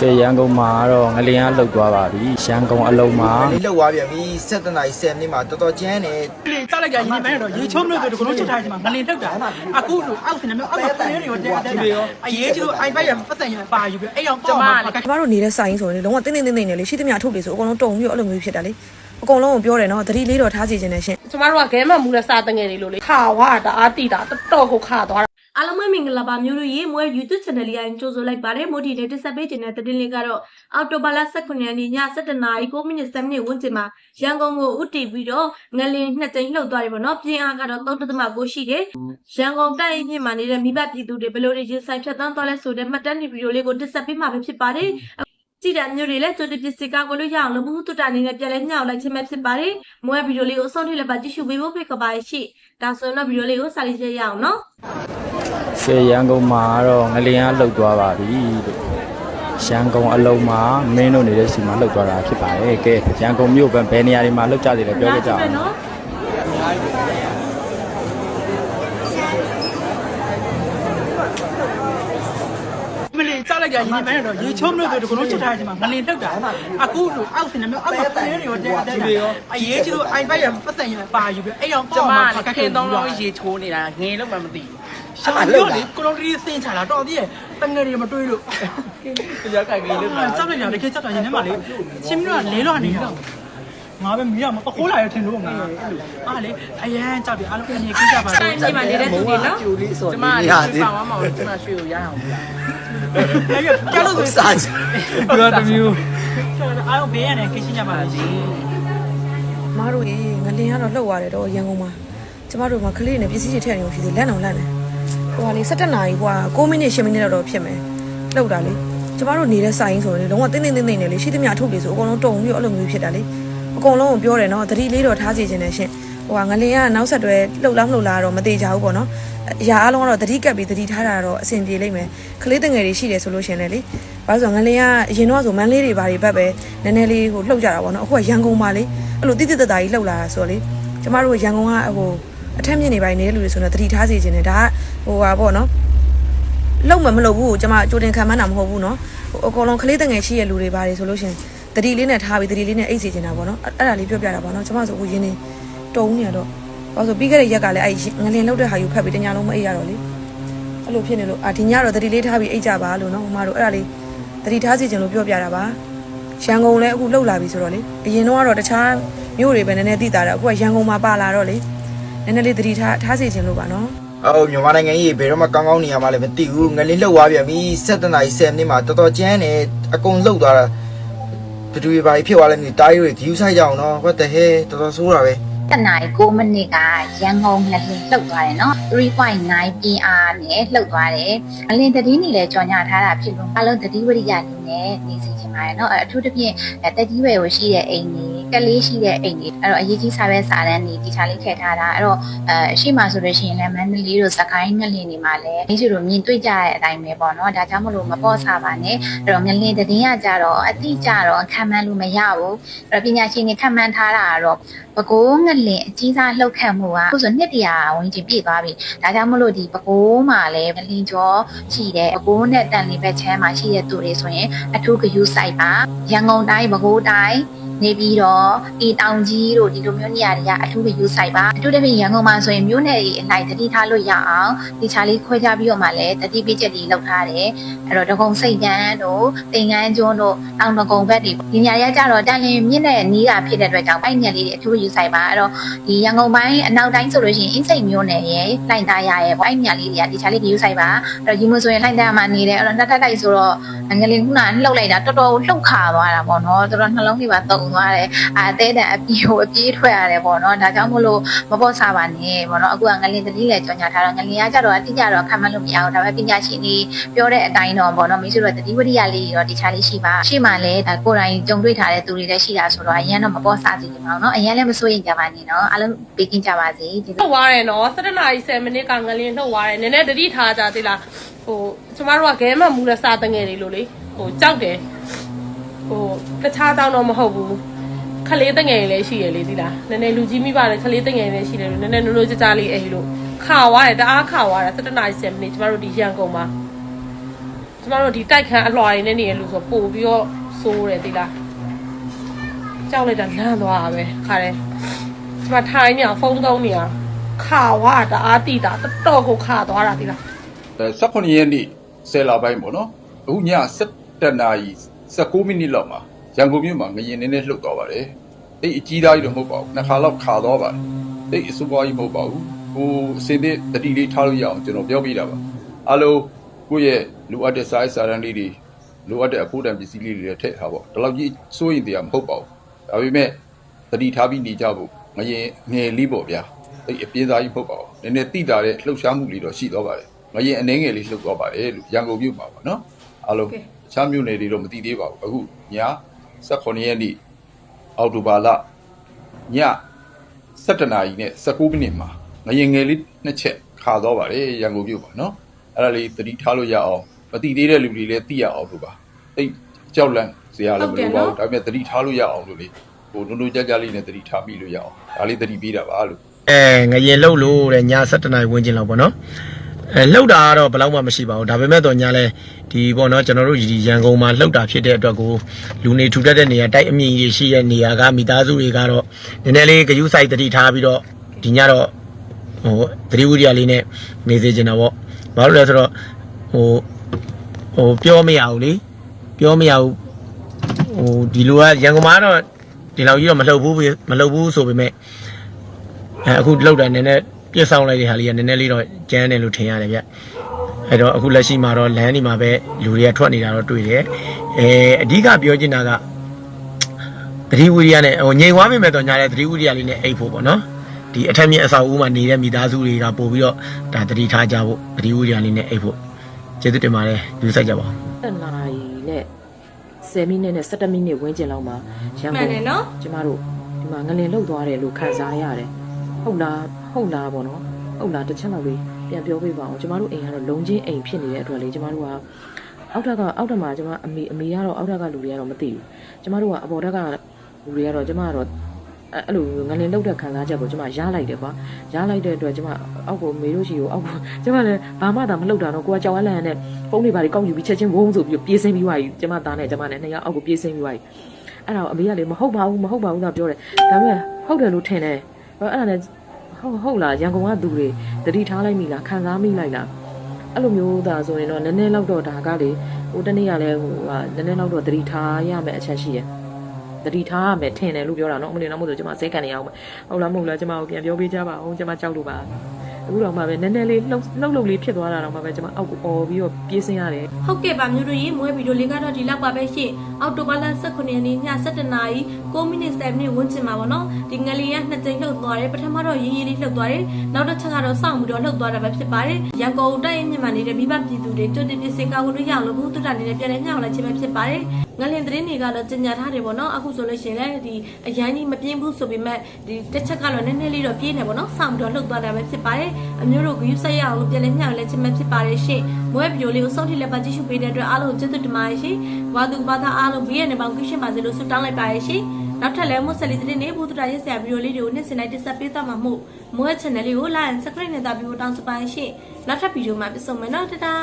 ကဲရန်ကုန်မှာကတော့ငလျင်ကလှုပ်သွားပါပြီရန်ကုန်အလုံးမှာလေးလောက်သွားပြန်ပြီ7နာရီ10မိနစ်မှာတော်တော်ကျန်းနေလေစလိုက်ကြရင်မဲတော့ရေချုံးလို့ဆိုတော့ကိုလုံးချက်ထားချင်မှာငလင်ထုတ်တာအခုလိုအောက်စနေမျိုးအောက်ကပလေးတွေကိုတက်တက်အရေးကြီးလို့ iPad ရပတ်စံရပါယူပြီးအဲ့အောင်ပေါ့မှာကျမတို့နေတဲ့ဆိုင်ဆိုရင်လုံးဝတင်းတင်းတင်းတင်းနဲ့လေရှိသမျှအထုပ်တွေဆိုအကုန်လုံးတုံပြီးတော့အဲ့လိုမျိုးဖြစ်တာလေအကုန်လုံးကိုပြောတယ်နော်သတိလေးတော့ထားစီခြင်းနဲ့ရှင်ကျမတို့ကခဲမမူလက်စားတငယ်တွေလို့လေခါဝါတအားတိတာတော်တော်ကိုခါသွားတာ အားလုံးပဲမင်္ဂလာပါမျိုးတို့ရေမွေး YouTube channel လေးအရင်ကြိုဆိုလိုက်ပါတယ်မိုဒီနဲ့တက်ဆက်ပေးခြင်းတဲ့တင်လေးကတော့အော်တိုဘာလ18ရက်နေ့ည7:00နာရီ9မိနစ်7မိနစ်ဝန်းကျင်မှာရန်ကုန်ကိုဥတီပြီးတော့ငလင်နှစ်ကြိမ်လှုပ်သွားတယ်ပေါ့နော်ပြင်းအားကတော့3.9ရှိတယ်ရန်ကုန်တိုက်အင်းမှာနေတဲ့မိဘပြည်သူတွေဘယ်လိုတွေရင်ဆိုင်ဖြတ်သန်းသွားလဲဆိုတဲ့မှတ်တမ်းဗီဒီယိုလေးကိုတက်ဆက်ပေးမှာပဲဖြစ်ပါတယ်ကြည့်တဲ့မျိုးတွေလည်းကြိုတင်ပစ္စည်းကောက်ကိုလို့ရအောင်လို့ဘူးတူတာအနေနဲ့ပြန်လဲညှောက်လိုက်ခြင်းပဲဖြစ်ပါတယ်။မွေးဗီဒီယိုလေးကိုအဆုံးထိလည်းပါကြည့်ရှုပေးဖို့ဖိတ်ခေါ်ပါရှိ။ဒါဆိုရင်တော့ဗီဒီယိုလေးကိုစာလေးချက်ရအောင်နော်။ ကဲရန်ကုန်မှာကတော့ငလျင်ကလှုပ်သွားပါပြီလို့ရန်ကုန်အလုံးမှာမင်းတို့နေတဲ့စီမှာလှုပ်သွားတာဖြစ်ပါတယ်ကဲရန်ကုန်မြို့ဘယ်ဘယ်နေရာတွေမှာလှုပ်ကြသေးလဲပြောပြကြအောင်နော်မလေးစလိုက်ကြရင်မဲတော့ရေချုံးလို့ဆိုတော့ကိုလုံးချက်ထားချင်မှာငလင်ထုတ်တာအခုလိုအောက်စနေမျိုးအောက်ကပလေးတွေကိုတက်တက်အရေးကြီးလို့ iPad ရပတ်စံရပါယူပြီးအဲ့အောင်ကျပေါ့မမှာကခင်သုံးလုံးရေချိုးနေတာငယ်လို့မှမသိဘူး ရှာလို့လေကိုလုံးရီစင်ချလာတော့ဒီတငယ်တွေမတွေးလို့။တရားကြိုက်ကြီးလို့မှစက်လိုက်ရတယ်ခေစက်တာရင်ထဲမှာလေချင်းမျိုးကလဲလွှာနေတာငါပဲမရမပခိုးလာရထင်လို့ငါအားလေအရန်ကြောက်ပြီအားလုံးအနေကြီးကြပါတိုင်းကြီးမှာနေတဲ့သူတွေနော်ကျမကရွှေပါဝမ်းမောင်ကျမရွှေကိုရအောင်ပြအဲ့ရကြလို့ဆိုစာချပြောတမျိုးအားလုံးဘေးရနေကိချင်းကြပါလားကြီးမတို့ရေငလင်ကတော့လှုပ်သွားတယ်တော့ရန်ကုန်မှာကျမတို့မှာကလေးနဲ့ပစ္စည်းတွေထည့်နေလို့ရှိသေးလန့်အောင်လန့် ဟိုဟာလေး17နာရီဟိုဟာ6မိနစ်10မိနစ်တော့ဖြစ်မယ်လောက်တာလေကျမတို့နေတဲ့ဆိုင်ဆိုရင်လုံးဝတင်းတင်းတင်းတင်းနေလေရှိသမျှထုတ်လေဆိုအကုန်လုံးတုံပြီးတော့အဲ့လိုမျိုးဖြစ်တာလေအကုန်လုံးကိုပြောတယ်နော်သတိလေးတော့ထားစီခြင်းနဲ့ရှင်ဟိုဟာငလင်ကနောက်ဆက်တွဲလှုပ်လားမလှုပ်လားတော့မသေးကြဘူးပေါ့နော်အရာအလုံးကတော့သတိကပ်ပြီးသတိထားတာတော့အဆင်ပြေလိမ့်မယ်ကလေးတငယ်တွေရှိတယ်ဆိုလို့ရှင်လေလေဘာလို့ဆိုငလင်ကအရင်တော့ဆိုမန်းလေးတွေဘာတွေဘက်ပဲနည်းနည်းလေးဟိုလှုပ်ကြတာပေါ့နော်အခုကရန်ကုန်မှာလေအဲ့လိုတိတိတတ်တာကြီးလှုပ်လာတာဆိုလေကျမတို့ရန်ကုန်ကဟိုအထက်မြင့်နေပိုင်းနေတဲ့လူတွေဆိုတော့သတိထားစီခြင်းနဲ့ဒါက ဟိုပါပေါ့နော်လုံမမလုံဘူးကျွန်မကြိုတင်ခံမှန်းတာမဟုတ်ဘူးနော်ဟိုအကောင်လုံးကလေးတငယ်ရှိရလူတွေပါတယ်ဆိုလို့ရှင်တတိလေးနဲ့ထားပြီးတတိလေးနဲ့အိတ်စီနေတာပေါ့နော်အဲ့ဒါလေးပြောပြတာပေါ့နော်ကျွန်မဆိုဟိုရင်းနေတုံးနေရတော့ဘာလို့ပြီးခဲ့တဲ့ရက်ကလည်းအဲ့ငလင်လောက်တဲ့ဟာယူဖက်ပြီးတညာလုံးမအိတ်ရတော့လေအဲ့လိုဖြစ်နေလို့အာဒီညတော့တတိလေးထားပြီးအိတ်ကြပါလို့နော်ဟိုမှာတော့အဲ့ဒါလေးတတိထားစီခြင်းလို့ပြောပြတာပါရန်ကုန်လည်းအခုလှုပ်လာပြီဆိုတော့လေအရင်တော့ကတော့တခြားမြို့တွေပဲနည်းနည်းသိတာတော့အခုကရန်ကုန်မှာပါလာတော့လေနည်းနည်းလေးတတိထားထားစီခြင်းလို့ပါနော် အော်မြန်မာနိုင်ငံကြီးဘယ်တော့မှကောင်းကောင်းနေရမှာလည်းမသိဘူးငလင်းလောက်သွားပြန်ပြီ7နာရီ10မိနစ်မှာတော်တော်ကျန်းနေအကုန်လှုပ်သွားတာဘယ်သူတွေဘာဖြစ်သွားလဲမသိတားရီတွေ view ဆိုင်ကြအောင်နော် what the hell တော်တော်ဆိုးတာပဲတနာရီ9မိနစ်ကရန်ကုန်ငလင်လှုပ်သွားတယ်နော်3.9 PR နဲ့လှုပ်သွားတယ်ငလင်သတင်းတွေလည်းကြော်ညာထားတာဖြစ်လို့အလုံးသတိဝရိယအနေနဲ့နေစီချ င်ပါတယ်နော်အထူးသဖြင့်တက်ကြီးဝယ်ကိုရှိတဲ့အိမ်တွေကလေးရှိတဲ့အိမ်တွေအဲ့တော့အရေးကြီးစားပဲစားတန်းတွေဒီချာလေးထည့်ထားတာအဲ့တော့အဲရှိမှဆိုလို့ရှိရင်လည်းမန္တလေးတို့စကိုင်းငလင်တွေမှာလည်းမိစုတို့မြင်တွေ့ကြတဲ့အတိုင်းပဲပေါ့နော်ဒါကြောင့်မလို့မပေါ့စားပါနဲ့အဲ့တော့ငလင်သတင်းကကြတော့အတိကြတော့ခံမှန်းလို့မရဘူးအဲ့တော့ပညာရှင်တွေခံမှန်းထားတာကတော့ပဲခူးငလင်အကြီးစားလှုပ်ခတ်မှုကအခုဆိုနှစ်တရာဝင်ကျင်ပြည့်သွားပြီဒါကြောင့်မလို့ဒီပဲခူးမှာလည်းငလင်ကျော်ရှိတဲ့ပဲခူးနဲ့တန်လီဘက်ချမ်းမှာရှိတဲ့သူတွေဆိုရင်အထူးဂယူဆိုင်ပါရန်ကုန်တိုင်းပဲခူးတိုင်း နေပြီးတော့ဒီတောင်ကြီးတို့ဒီလိုမျိုးနေရာတွေကအထူးဂယူဆိုင်ပါအထူးသဖြင့်ရန်ကုန်မှာဆိုရင်မြို့နယ်တွေအလိုက်တတိထားလို့ရအောင်ဒီချာလေးခွဲခြားပြီးတော့မှလည်းတတိပိချက်တွေလောက်ထားတယ်အဲ့တော့တကုံစိတ်ကန်းတို့တင်ကန်းကျွန်းတို့တောင်တကုံဘက်တွေဒီနေရာတွေကကြတော့တန်လင်းမြင့်တဲ့နီးတာဖြစ်တဲ့အတွက်ကြောင့်အဲ့ညက်လေးတွေအထူးဂယူဆိုင်ပါအဲ့တော့ဒီရန်ကုန်ပိုင်းအနောက်တိုင်းဆိုလို့ရှိရင်အင်းစိန်မျိုးနယ်ရဲ့လှိုင်သားရရဲ့ပေါ့အဲ့ညလေးတွေကဒီချာလေးဂယူဆိုင်ပါအဲ့တော့ဒီမျိုးဆိုရင်လှိုင်သားမှာနေတယ်အဲ့တော့နှစ်ထပ်တိုက်ဆိုတော့ငလင်ခုနလှုပ်လိုက်တာတော်တော်လှုပ်ခါသွားတာပေါ့နော်တော်တော်နှလုံးတွေပါတုံသွားတယ်အာအသေးတန်အပြေကိုအပြေးထွက်ရတယ်ပေါ့နော်ဒါကြောင့်မို့လို့မပေါ့စားပါနဲ့ပေါ့နော်အခုကငလင်တတိလည်းကြော်ညာထားတော့ငလင်ကကြတော့အတိကျတော့ခံမလို့မရဘူးဒါပေမဲ့ပညာရှင်တွေပြောတဲ့အတိုင်းတော့ပေါ့နော်မိတ်ဆွေတို့တတိဝရိယလေးတွေတော့ဒီချာလေးရှိပါရှေ့မှာလည်းကိုယ်တိုင်ကြုံတွေ့ထားတဲ့သူတွေလည်းရှိတာဆိုတော့အရင်တော့မပေါ့စားစီနေပါဘူးနော်အရင်လည်းမစိုးရင်ကြပါနဲ့နော်အားလုံးပေးကင်းကြပါစေကျေးဇူးလှုပ်သွားတယ်နော်7နာရီ10မိနစ်ကငလင်းလှုပ်သွားတယ်နည်းနည်းတတိထားကြသေးလားဟိုကျမတို့ကခဲမမူလက်စားတငယ်တွေလို့လေဟိုကြောက်တယ်ဟို တခြားတောင်းတော့မဟုတ်ဘူးခလေးတငယ်တွေလည်းရှိရလေဒီလားနည်းနည်းလူကြီးမိပါတယ်ခလေးတငယ်တွေလည်းရှိတယ်လို့နည်းနည်းနိုးနိုးကြကြလေးအဲ့လို့ခါသွားတယ်တအားခါသွားတယ်7နာရီ10မိနစ်ကျမတို့ဒီရန်ကုန်မှာကျမတို့ဒီတိုက်ခန်းအလွှာတွေနဲ့နေရလို့ဆိုပို့ပြီးတော့စိုးတယ်ဒီလားကြောက်လိုက်တာလန့်သွားတာပဲခါတယ်ကျမထိုင်းနေအောင်ဖုန်းသုံးနေအောင်ခါဝါတအားတိတာတော်တော်ကိုခါသွားတာဒီလား18ရက်နေ့10လပိုင်းပေါ့နော်အခုည7နာရီ19မိနစ်လောက်မှာ ရန်ကုန်မြို့မှာငရင်နေနေလှုပ်သွားပါတယ်အဲ့အကြီးသားကြီးတော့မဟုတ်ပါဘူးနှစ်ခါလောက်ခါသွားပါတယ်အဲ့အစပွားကြီးမဟုတ်ပါဘူးဟိုအစင်းတဲ့တတိလေးထားလို့ရအောင်ကျွန်တော်ပြောပြတာပါအားလုံးကိုယ့်ရဲ့လိုအပ်တဲ့ size စာရန်လေးတွေလိုအပ်တဲ့အဖို့တန်ပစ္စည်းလေးတွေထည့်ထားပေါ့ဒီလောက်ကြီးစိုးရင်တရားမဟုတ်ပါဘူးဒါပေမဲ့တတိထားပြီးနေကြဖို့ငရင်ငယ်လေးပေါ့ဗျာအဲ့အပြင်းသားကြီးမဟုတ်ပါဘူးနည်းနည်းတိတာတဲ့လှုပ်ရှားမှုလေးတော့ရှိသွားပါတယ်ငရင်အနေငယ်လေးလှုပ်သွားပါတယ်လို့ရန်ကုန်မြို့မှာပါနော်အားလုံးချမ်းမြို့နယ်တွေတော့မသိသေးပါဘူးအခုည 18ရက်နေ့အောက်တိုဘာလည7နာရီနဲ့19မိနစ်မှာငရင်ငယ်လေးနှစ်ချက်ခါသွားပါတယ်ရန်ကုန်မြို့ပါနော်အဲ့ဒါလေးသတိထားလို့ရအောင်မသိသေးတဲ့လူတွေလည်းသိရအောင်လို့ပါအဲ့ကြောက်လန့်စရာလည်းမလိုပါဘူးဒါပေမဲ့သတိထားလို့ရအောင်လို့လေဟိုနုံနုံကြကြလေးနဲ့သတိထားမိလို့ရအောင်ဒါလေးသတိပေးတာပါလို့အဲငရင်လှုပ်လို့တဲ့ည7နာရီဝန်းကျင်လောက်ပေါ့နော် အဲလှုပ်တာကတော့ဘယ်တော့မှမရှိပါဘူးဒါပေမဲ့တော့ညလဲဒီပေါ့နော်ကျွန်တော်တို့ဒီရန်ကုန်မှာလှုပ်တာဖြစ်တဲ့အတွက်ကိုလူနေထူထပ်တဲ့နေရာတိုက်အမြင့်ကြီးရှိတဲ့နေရာကမိသားစုတွေကတော့နည်းနည်းလေးဂယုစိုက်တတိထားပြီးတော့ဒီညတော့ဟိုသတိဝိရိယလေးနဲ့နေစေချင်တာပေါ့ဘာလို့လဲဆိုတော့ဟိုဟိုပြောမရဘူးလေပြောမရဘူးဟိုဒီလိုကရန်ကုန်မှာတော့ဒီလောက်ကြီးတော့မလှုပ်ဘူးမလှုပ်ဘူးဆိုပေမဲ့အဲအခုလောက်တာနည်းနည်း ပြစ်ဆောင်လိုက်တဲ့ဟာလေးကနည်းနည်းလေးတော့ကျန်းတယ်လို့ထင်ရတယ်ဗျအဲတော့အခုလက်ရှိမှာတော့လမ်းဒီမှာပဲလူတွေကထွက်နေတာတော့တွေ့တယ်အဲအဓိကပြောချင်တာကသတိဝိရိယနဲ့ဟိုငြိမ်သွားပြီမဲ့တော့ညာတဲ့သတိဝိရိယလေးနဲ့အိတ်ဖို့ပေါ့နော်ဒီအထက်မြင့်အဆောက်အဦမှာနေတဲ့မိသားစုတွေကပို့ပြီးတော့ဒါသတိထားကြဖို့သတိဝိရိယလေးနဲ့အိတ်ဖို့ကျေးဇူးတင်ပါတယ်ယူဆိုင်ကြပါဦးတနာရီနဲ့10မိနစ်နဲ့17မိနစ်ဝန်းကျင်လောက်မှာရန်မှန်ကုန်တယ်နော်ကျမတို့ဒီမှာငလင်လှုပ်သွားတယ်လို့ခံစားရတယ်ဟုတ်လား ဟုတ်လားပေါ့နော်ဟုတ်လားတစ်ချက်လောက်လေးပြန်ပြောပြပါအောင်ကျမတို့အိမ်ကတော့လုံချင်းအိမ်ဖြစ်နေတဲ့အတွက်လေကျမတို့ကအောက်ထက်ကအောက်ထက်မှာကျမအမေအမေကတော့အောက်ထက်ကလူတွေကတော့မသိဘူးကျမတို့ကအပေါ်ထက်ကလူတွေကတော့ကျမကတော့အဲ့အဲ့လိုငလင်လှုပ်တဲ့ခံစားချက်ကိုကျမရလိုက်တယ်ကွာရလိုက်တဲ့အတွက်ကျမအောက်ကိုမေတို့ရှိကိုအောက်ကိုကျမလည်းဘာမှသာမလှုပ်တာတော့ကိုကကြောက်အလန့်နဲ့ဖုန်းတွေဘာတွေကောက်ယူပြီးချက်ချင်းဝုန်းဆိုပြီးပြေးစင်းပြီးသွားပြီကျမသားနဲ့ကျမနဲ့နှစ်ယောက်အောက်ကိုပြေးစင်းပြီးသွားပြီအဲ့ဒါကိုအမေကလေမဟုတ်ပါဘူးမဟုတ်ပါဘူးသာပြောတယ်ဒါပေမဲ့ဟုတ်တယ်လို့ထင်တယ်အဲ့ဒါနဲ့ ဟုတ်ဟုတ်လားရန်ကုန်ကသူတွေတတိထားလိုက်မိလားခံစားမိလိုက်လားအဲ့လိုမျိုးသာဆိုရင်တော့နည်းနည်းလောက်တော့ဒါကလေဟိုတနေ့ကလည်းဟိုဟာနည်းနည်းလောက်တော့တတိထားရမယ်အချက်ရှိတယ်တတိထားရမယ်ထင်တယ်လို့ပြောတာနော်အမလေးတော့မဟုတ်ဆိုကျွန်မစိတ်ကန်နေအောင်မယ်ဟုတ်လားမဟုတ်လားကျွန်မကိုပြန်ပြောပေးကြပါဦးကျွန်မကြောက်လို့ပါအခုတော့မှပဲနည်းနည်းလေးလှုပ်လှုပ်လှုပ်လေးဖြစ်သွားတာတော့မှပဲကျွန်မအောက်ကိုអော်ပြီးတော့ပြေးစင်းရတယ်ဟုတ်ကဲ့ပါမျိုးတို့ရေမွေးဗီဒီယိုလေးကတော့ဒီလောက်ပါပဲရှင့် အောက်တိုဘာလ18ရက်နေ့ည7:00နာရီ9မိနစ်7မိနစ်ဝန်းကျင်မှာပေါ့နော်ဒီငလီကနှစ်ကြိမ်လှုပ်သွားတယ်ပထမတော့ရေးရေးလေးလှုပ်သွားတယ်နောက်တစ်ချက်ကတော့စောင့်ပြီးတော့လှုပ်သွားတာပဲဖြစ်ပါတယ်ရန်ကုန်တိုင်းမြင့်မှနေတဲ့မိဘပြည်သူတွေကျွတ်တင်ပစ္စည်းကဝန်တွေရအောင်လို့ဘုသူတ္တအနေနဲ့ပြန်လဲညှောင်းလိုက်ခြင်းပဲဖြစ်ပါတယ်ငလင်သတင်းတွေကတော့ကြီးညာထားတယ်ပေါ့နော်အခုဆိုလို့ရှိရင်လည်းဒီအရန်ကြီးမပြင်းဘူးဆိုပေမဲ့ဒီတစ်ချက်ကတော့နည်းနည်းလေးတော့ပြင်းနေပေါ့နော်စောင့်ပြီးတော့လှုပ်သွားတာပဲဖြစ်ပါတယ်အမျိုးတို့ဂရုစိုက်ရအောင်လို့ပြန်လဲညှောင်းလဲခြင်းပဲဖြစ်ပါတယ်ရှင့် မွေးဗီဒီယိုလေးကိုစောင့်ထိလက်ပါကြည့်ရှုပေးတဲ့အတွက်အားလုံးကျေးဇူးတင်ပါတယ်ရှင်။ဘာသူဘာသာအားလုံးဘေးရန်ပေါင်းကိရှင်ပါစေလို့ဆုတောင်းလိုက်ပါရရှင်။နောက်ထပ်လည်းမွတ်ဆလီသတင်းတွေဘုဒ္ဓရာရဲ့ဆရာဗီဒီယိုလေးတွေကိုနေ့စဉ်တိုင်းတင်ဆက်ပေးသွားမှာမို့မွေး channel လေးကို like and subscribe နဲ့တာပြီးတော့တောင်းစပါရှင်။နောက်ထပ်ဗီဒီယိုမှာပြန်ဆုံမယ်နော်တတား